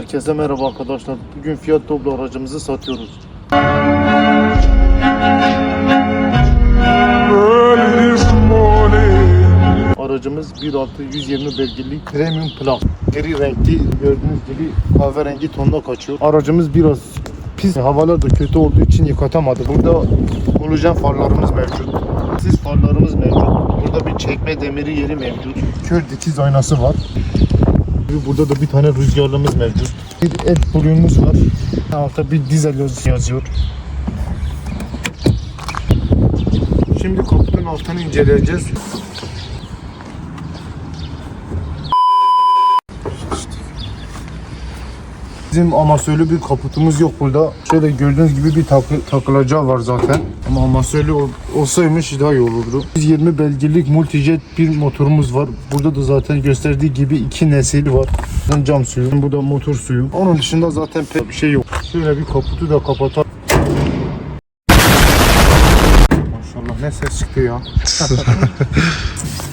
Herkese merhaba arkadaşlar. Bugün Fiat Doblo aracımızı satıyoruz. Aracımız 1.6 120 belgili premium plak. Gri renkli gördüğünüz gibi kahverengi tonda kaçıyor. Aracımız biraz pis havalar da kötü olduğu için yıkatamadık. Burada halojen farlarımız mevcut. Sis farlarımız mevcut. Burada bir çekme demiri yeri mevcut. Kör dikiz aynası var. Burada da bir tane rüzgarlığımız mevcut. Bir el buluyumuz var. Altta bir dizel yaz- yazıyor. Şimdi kaputun altını inceleyeceğiz. Bizim amasörlü bir kaputumuz yok burada. Şöyle gördüğünüz gibi bir takı, takılacağı var zaten. Ama amasörlü ol- olsaymış daha iyi olurdu. 120 belgelik multijet bir motorumuz var. Burada da zaten gösterdiği gibi iki nesil var. Cam suyu, bu da motor suyu. Onun dışında zaten pek bir şey yok. Şöyle bir kaputu da kapatalım. Maşallah ne ses çıktı ya.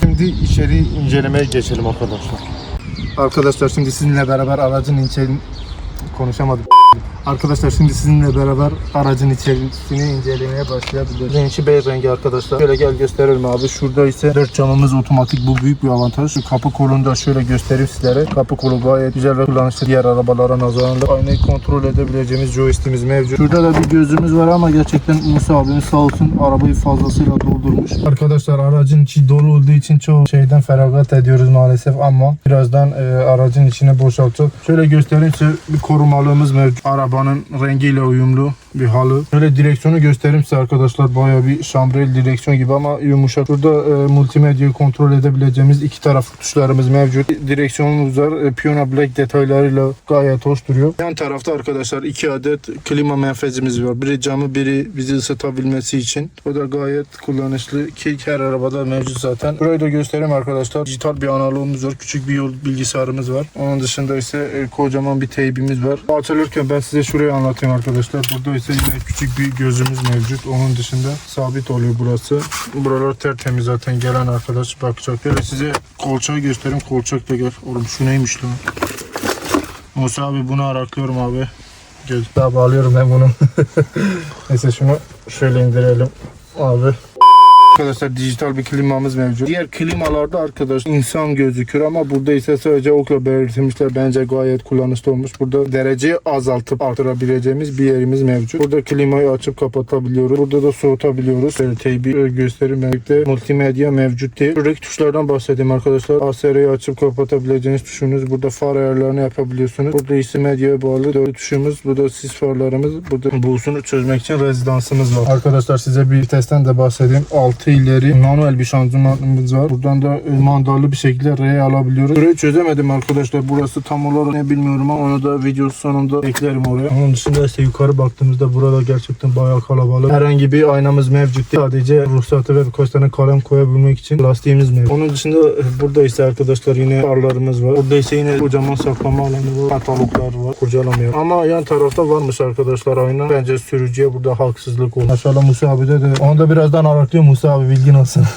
Şimdi içeri incelemeye geçelim arkadaşlar. Arkadaşlar şimdi sizinle beraber aracın konuşamadım. Arkadaşlar şimdi sizinle beraber aracın içerisini incelemeye başlayabiliriz. Rençi beyaz rengi arkadaşlar. Şöyle gel gösterelim abi. Şurada ise 4 camımız otomatik. Bu büyük bir avantaj. Şu kapı kolunu da şöyle göstereyim sizlere. Kapı kolu gayet güzel ve kullanışlı diğer arabalara nazaran. Aynayı kontrol edebileceğimiz joystick'imiz mevcut. Şurada da bir gözümüz var ama gerçekten Musa abimiz sağ olsun arabayı fazlasıyla doldurmuş. Arkadaşlar aracın içi dolu olduğu için çoğu şeyden feragat ediyoruz maalesef ama birazdan e, aracın içine boşaltacağız. Şöyle göstereyim size bir korumalığımız mevcut. Arabanın rengiyle uyumlu bir halı. Şöyle direksiyonu göstereyim size arkadaşlar. Bayağı bir şambrel direksiyon gibi ama yumuşak. Burada e, multimedyayı kontrol edebileceğimiz iki taraflı tuşlarımız mevcut. Direksiyonumuz var. E, Piyano Black detaylarıyla gayet hoş duruyor. Yan tarafta arkadaşlar iki adet klima menfezimiz var. Biri camı biri bizi ısıtabilmesi için. O da gayet kullanışlı ki her arabada mevcut zaten. Burayı da göstereyim arkadaşlar. Dijital bir analoğumuz var. Küçük bir yol bilgisayarımız var. Onun dışında ise e, kocaman bir teybimiz var. Açılırken ben size şurayı anlatayım arkadaşlar. Burada ise yine küçük bir gözümüz mevcut. Onun dışında sabit oluyor burası. Buralar tertemiz zaten gelen arkadaş bakacak. Böyle size kolçağı göstereyim. Kolçak da gel. Oğlum şu neymiş lan? Musa abi bunu araklıyorum abi. Gel. Daha bağlıyorum ben bunu. Neyse şunu şöyle indirelim abi. Arkadaşlar dijital bir klimamız mevcut. Diğer klimalarda arkadaş insan gözükür ama burada ise sadece o kadar belirtilmişler. Bence gayet kullanışlı olmuş. Burada dereceyi azaltıp artırabileceğimiz bir yerimiz mevcut. Burada klimayı açıp kapatabiliyoruz. Burada da soğutabiliyoruz. Teybi gösterim birlikte multimedya mevcut değil. Şuradaki tuşlardan bahsedeyim arkadaşlar. ASR'yi açıp kapatabileceğiniz tuşunuz. Burada far ayarlarını yapabiliyorsunuz. Burada ise medyaya bağlı dört tuşumuz. Burada sis farlarımız. Burada buğusunu çözmek için rezidansımız var. Arkadaşlar size bir testten de bahsedeyim. 6 ileri manuel bir şanzımanımız var. Buradan da e, mandarlı bir şekilde R'ye alabiliyoruz. Burayı çözemedim arkadaşlar. Burası tam olarak ne bilmiyorum ama onu da video sonunda eklerim oraya. Onun dışında ise yukarı baktığımızda burada gerçekten bayağı kalabalık. Herhangi bir aynamız mevcut değil. Sadece ruhsatı ve birkaç tane kalem koyabilmek için lastiğimiz mevcut. Onun dışında e, burada ise arkadaşlar yine farlarımız var. Burada ise yine kocaman saklama alanı var. Kataloglar var. Kurcalamıyor. Ama yan tarafta varmış arkadaşlar ayna. Bence sürücüye burada haksızlık olur. Maşallah Musa abi de de. Onu da birazdan araklıyor Musa olsun.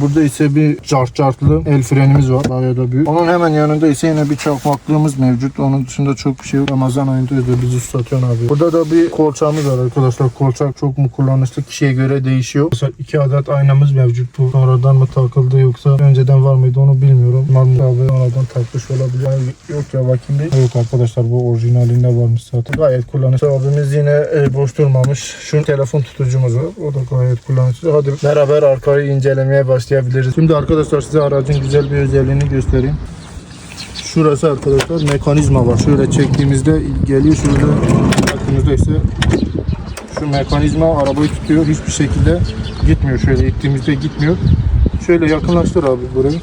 Burada ise bir cart cartlı el frenimiz var. Bayağı da büyük. Onun hemen yanında ise yine bir çakmaklığımız mevcut. Onun dışında çok şey yok. Ramazan ayında da bizi satıyorsun abi. Burada da bir kolçağımız var arkadaşlar. Kolçak çok mu kullanışlı kişiye göre değişiyor. Mesela iki adet aynamız mevcut. Bu sonradan mı takıldı yoksa önceden var mıydı onu bilmiyorum. Mahmut abi sonradan takmış olabilir. Ay, yok ya bakayım bir. Yok arkadaşlar bu orijinalinde varmış zaten. Gayet kullanışlı. Abimiz yine e, boş durmamış. Şu telefon tutucumuz var. O da gayet kullanışlı. Hadi beraber arkayı incelemeye başlayabiliriz. Şimdi arkadaşlar size aracın güzel bir özelliğini göstereyim. Şurası arkadaşlar mekanizma var. Şöyle çektiğimizde geliyor. Şurada baktığımızda ise şu mekanizma arabayı tutuyor. Hiçbir şekilde gitmiyor. Şöyle ittiğimizde gitmiyor. Şöyle yakınlaştır abi burayı.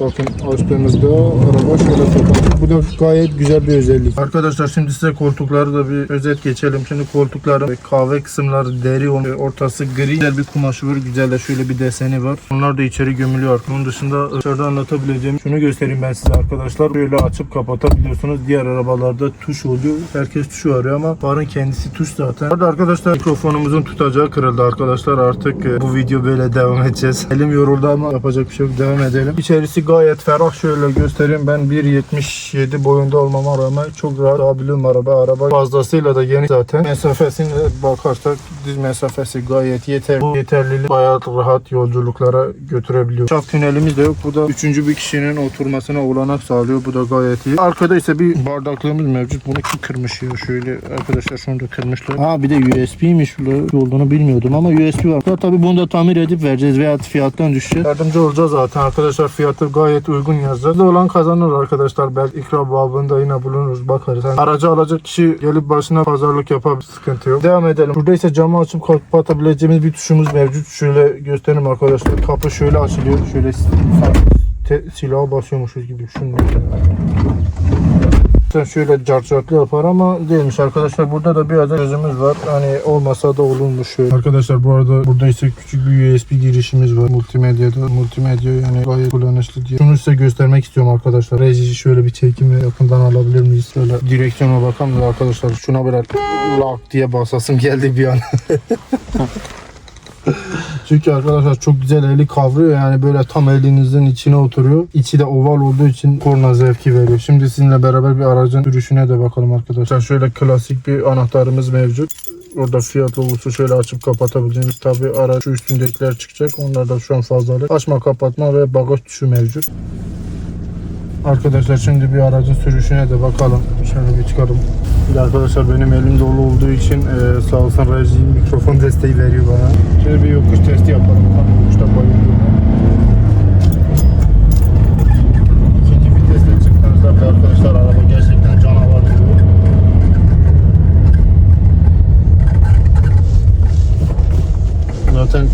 Bakın açtığımızda araba şöyle kapanıyor. Bu da gayet güzel bir özellik. Arkadaşlar şimdi size koltukları da bir özet geçelim. Şimdi koltukların ve kahve kısımları deri ortası gri. Güzel bir kumaşı var. Güzel de şöyle bir deseni var. Bunlar da içeri gömülüyor. Bunun dışında dışarıda anlatabileceğim şunu göstereyim ben size arkadaşlar. Böyle açıp kapatabiliyorsunuz. Diğer arabalarda tuş oluyor. Herkes tuşu arıyor ama farın kendisi tuş zaten. Hadi arkadaşlar mikrofonumuzun tutacağı kırıldı arkadaşlar. Artık e, bu video böyle devam edeceğiz. Elim yoruldu ama yapacak bir şey yok. Devam edelim. İçerisi gayet ferah şöyle göstereyim. Ben 1.77 boyunda olmama rağmen çok rahat sığabiliyorum araba. Araba fazlasıyla da geniş zaten. Mesafesine bakarsak düz mesafesi gayet yeterli. Bu yeterlilik bayağı rahat yolculuklara götürebiliyor. Şaft tünelimiz de yok. Bu da üçüncü bir kişinin oturmasına olanak sağlıyor. Bu da gayet iyi. Arkada ise bir bardaklığımız mevcut. Bunu kim kırmış ya? Şöyle arkadaşlar şunu da kırmışlar. Ha bir de USB'miş olduğunu bilmiyordum ama USB var. Tabii bunu da tamir edip vereceğiz veya fiyattan düşeceğiz. Yardımcı olacağız zaten arkadaşlar. Fiyatı gayet uygun. Ne olan kazanır arkadaşlar. Belki ikram babında yine bulunuruz bakarız. Yani aracı alacak kişi gelip başına pazarlık yapabilir. Sıkıntı yok. Devam edelim. Burada ise camı açıp kapatabileceğimiz bir tuşumuz mevcut. Şöyle göstereyim arkadaşlar. Kapı şöyle açılıyor. Şöyle silaha basıyormuşuz gibi düşünün. Şöyle carçaklı yapar ama değilmiş arkadaşlar. Burada da bir adet gözümüz var. Hani olmasa da olurmuş şöyle. Arkadaşlar bu arada burada ise küçük bir USB girişimiz var. Multimedyada. Multimedya yani gayet kullanışlı diye. Şunu size göstermek istiyorum arkadaşlar. Reji şöyle bir çekimi yakından alabilir miyiz? Şöyle direksiyona bakalım da arkadaşlar. Şuna böyle lak diye basasım geldi bir an. Çünkü arkadaşlar çok güzel eli kavruyor yani böyle tam elinizin içine oturuyor. İçi de oval olduğu için korna zevki veriyor. Şimdi sizinle beraber bir aracın sürüşüne de bakalım arkadaşlar. Şöyle klasik bir anahtarımız mevcut. Orada fiyat logosu şöyle açıp kapatabileceğimiz tabi araç üstündekiler çıkacak. Onlar da şu an fazlalık. Açma kapatma ve bagaj tuşu mevcut. Arkadaşlar şimdi bir aracın sürüşüne de bakalım. Şöyle bir çıkalım. Arkadaşlar benim elim dolu olduğu için e, sağ olsun reji mikrofon desteği veriyor bana. Şöyle bir yokuş testi yapalım. Bakalım yokuşta bayılıyor. İkinci vitesle çıktığınızda da arkadaşlar araba gerçekten canavar gibi. Zaten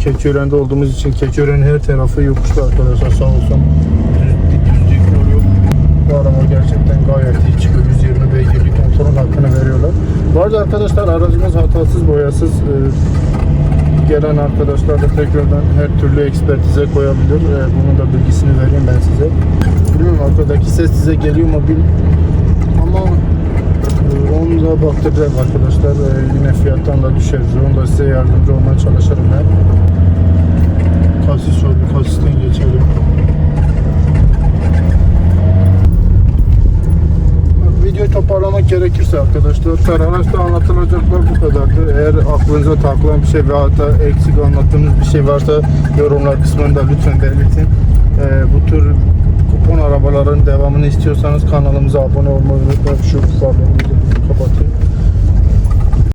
Keçiören'de olduğumuz için Keçiören'in her tarafı yokuşlu arkadaşlar sağ olsun. Düz, düzlük yol yok. Bu araba gerçekten gayet iyi çıkıyor. 120 beygirlik motorun hakkını veriyorlar. Bu arada arkadaşlar aracımız hatasız boyasız. Ee, gelen arkadaşlar da tekrardan her türlü ekspertize koyabilir. Ee, bunun da bilgisini vereyim ben size. Bilmiyorum arkadaki ses size geliyor mu bil ama ee, Onu da baktıracağız arkadaşlar. Ee, yine fiyattan da düşeriz. Onu da size yardımcı olmaya çalışırım ben. Kasis. Bir kasisten geçelim. Videoyu toparlamak gerekirse arkadaşlar araçta anlatılacaklar bu kadardı. Eğer aklınıza takılan bir şey veya da eksik anlattığımız bir şey varsa yorumlar kısmında lütfen belirtin. Ee, bu tür kupon arabaların devamını istiyorsanız kanalımıza abone olmayı unutmayın. Şu farlarımızı kapatayım.